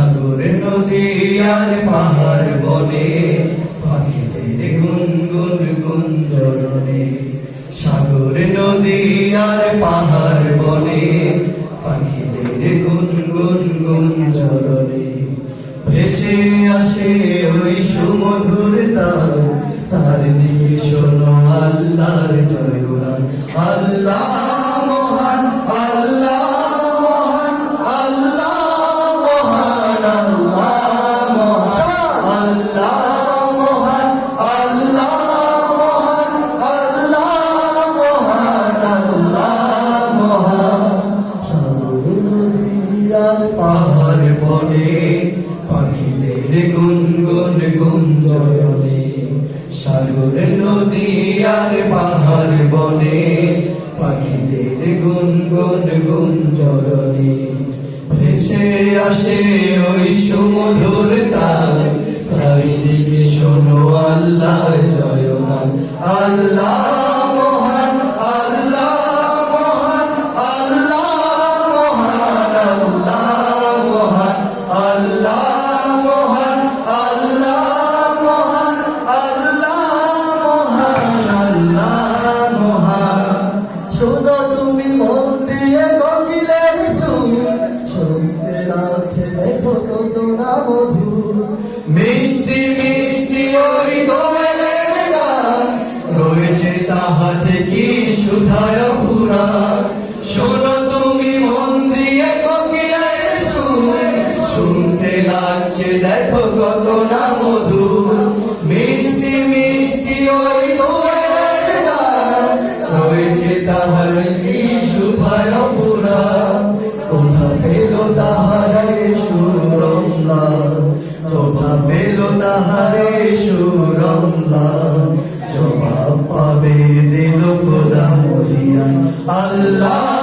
সাগর নদী আর পাহাড় বনে পাখিদের গুনগুন গুঞ্জরণে সাগর নদী আর পাহাড় বনে পাখিদের গুনগুন গুঞ্জরণে ভেসে আসে ওই সুমধুর তার তার শোনো আল্লাহর জয়গান। আল্লাহ আর পাহাড় বনে, পাখিদের গুনগুন গুঞ্জরণে সাগর, নদী আর পাহাড় বনে, পাখিদের গুনগুন গুঞ্জরণে ভেসে আসে ওই সুমধুর তার চারিদিকে শোনো আল্লাহর তাহাতে কি সুধায় পুরা শোনো তুমি মন দিয়ে কোকিলের সুর। শুনতে লাগছে, দেখো কত না মধুর। মিষ্টি মিষ্টি ওই দোয়েলের গান। রয়েছে তাহার কি সুধায় পুরা কোথা পেল তাহারে সুরমলা কোথা পেল তাহারে সুরমলা আল্লাহ